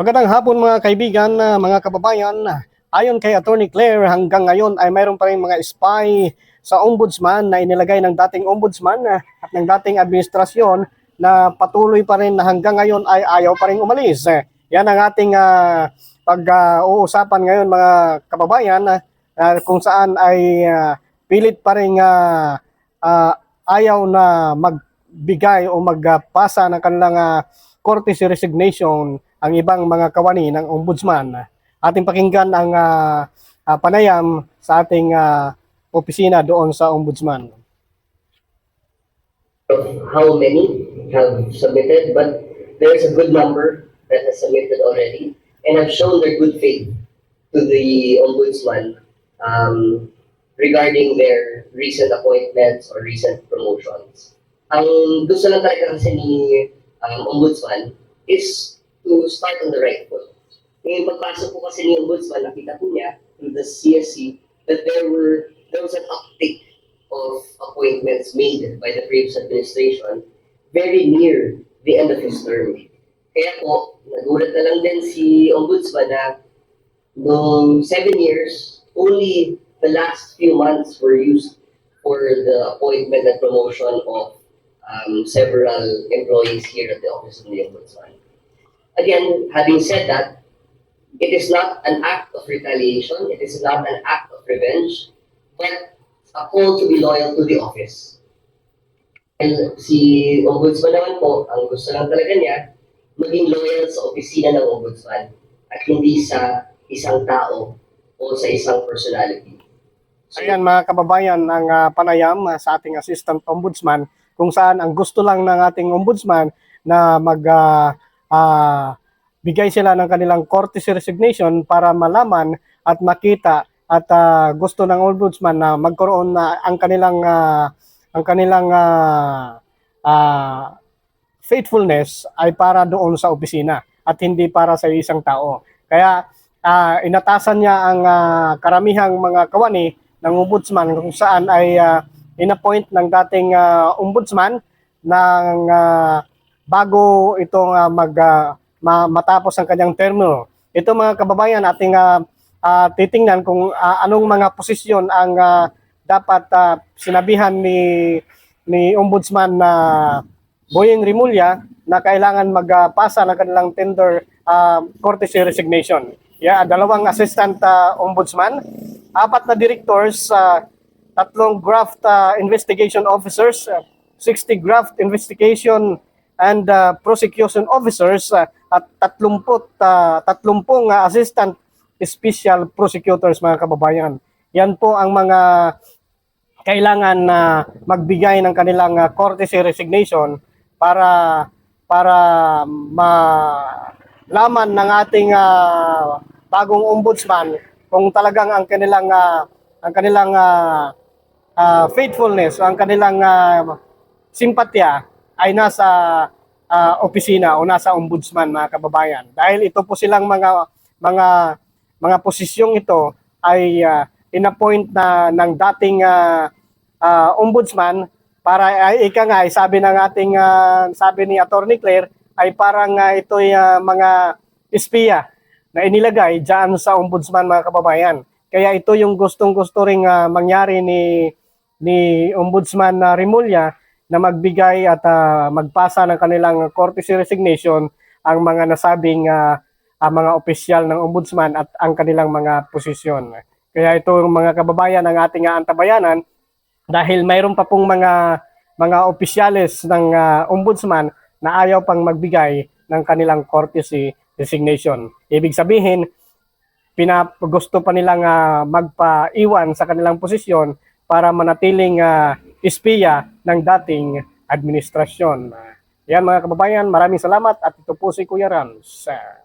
Magandang hapon mga kaibigan, ah, mga kababayan. Ayon kay Attorney Claire, hanggang ngayon ay mayroon pa rin mga spy sa ombudsman na inilagay ng dating ombudsman ah, at ng dating administrasyon na patuloy pa rin na hanggang ngayon ay ayaw pa rin umalis. Yan ang ating ah, pag-uusapan ngayon mga kababayan ah, kung saan ay ah, pilit pa rin ah, ah, ayaw na magbigay o magpasa ng kanilang ah, courtesy resignation ang ibang mga kawani ng ombudsman. Ating pakinggan ang ah, ah, panayam sa ating ah, opisina doon sa ombudsman. how many have submitted, but there's a good number that has submitted already and have shown their good faith to the ombudsman um, regarding their recent appointments or recent promotions. Ang gusto lang talaga kasi ni um, ombudsman is to start on the right foot. Ngayon, pagpasok po kasi ni ombudsman, nakita po niya through the CSC that there were there was an uptick of appointments made by the previous administration very near the end of his term. Kaya po, nagulat na lang din si Ombudsman na noong seven years, only the last few months were used for the appointment and promotion of um, several employees here at the Office of the Ombudsman. Again, having said that, it is not an act of retaliation, it is not an act of revenge, but a call to be loyal to the office. And si Ombudsman naman po, ang gusto lang talaga niya, maging loyal sa opisina ng Ombudsman at hindi sa isang tao o sa isang personality. So, Ayan mga kababayan, ang ah, panayam ah, sa ating assistant ombudsman kung saan ang gusto lang ng ating ombudsman na mag ah, ah, bigay sila ng kanilang courtesy resignation para malaman at makita at ah, gusto ng ombudsman na magkaroon na ang kanilang ah, ang kanilang ah, ah, faithfulness ay para doon sa opisina at hindi para sa isang tao. Kaya ah, inatasan niya ang ah, karamihang mga kawani ng ombudsman kung saan ay ah, inappoint ng dating ah, ombudsman ng ah, bago itong ah, mag ah, ma- matapos ang kanyang termo. Ito mga kababayan ating ah, ah, titingnan kung ah, anong mga posisyon ang ah, dapat ah, sinabihan ni ni ombudsman na Boyeng Rimulya na kailangan magpasa ng kanilang tender ah, courtesy resignation. Yeah, dalawang assistant ah, ombudsman, apat na directors, ah, tatlong graft ah, investigation officers, ah, 60 graft investigation and ah, prosecution officers ah, at 30 ah, 30 ah, assistant special prosecutors mga kababayan. Yan po ang mga kailangan na magbigay ng kanilang ah, courtesy resignation para para malaman ng ating ah, bagong ombudsman kung talagang ang kanilang ah, ang kanilang ah, ah, faithfulness ang kanilang ah, simpatya ay nasa ah, opisina o nasa ombudsman mga kababayan. Dahil ito po silang mga mga mga posisyong ito ay ah, inappoint na ng dating ah, ah, ombudsman para ay ika nga ay sabi ng ating ah, sabi ni Attorney Claire ay parang ah, ito ay ah, mga espiya na inilagay diyan sa ombudsman mga kababayan. Kaya ito yung gustong-gusto ring ah, mangyari ni ni Ombudsman na Rimulya na magbigay at ah, magpasa ng kanilang courtesy resignation ang mga nasabing ah, ang mga opisyal ng ombudsman at ang kanilang mga posisyon. Kaya ito mga kababayan ang ating aantabayanan dahil mayroon pa pong mga mga opisyales ng ah, ombudsman na ayaw pang magbigay ng kanilang courtesy resignation. Ibig sabihin, pinap gusto pa nilang ah, magpaiwan sa kanilang posisyon para manatiling ah, espiya ng dating administrasyon. Yan mga kababayan, maraming salamat at ito po si Kuya Rans. Ah,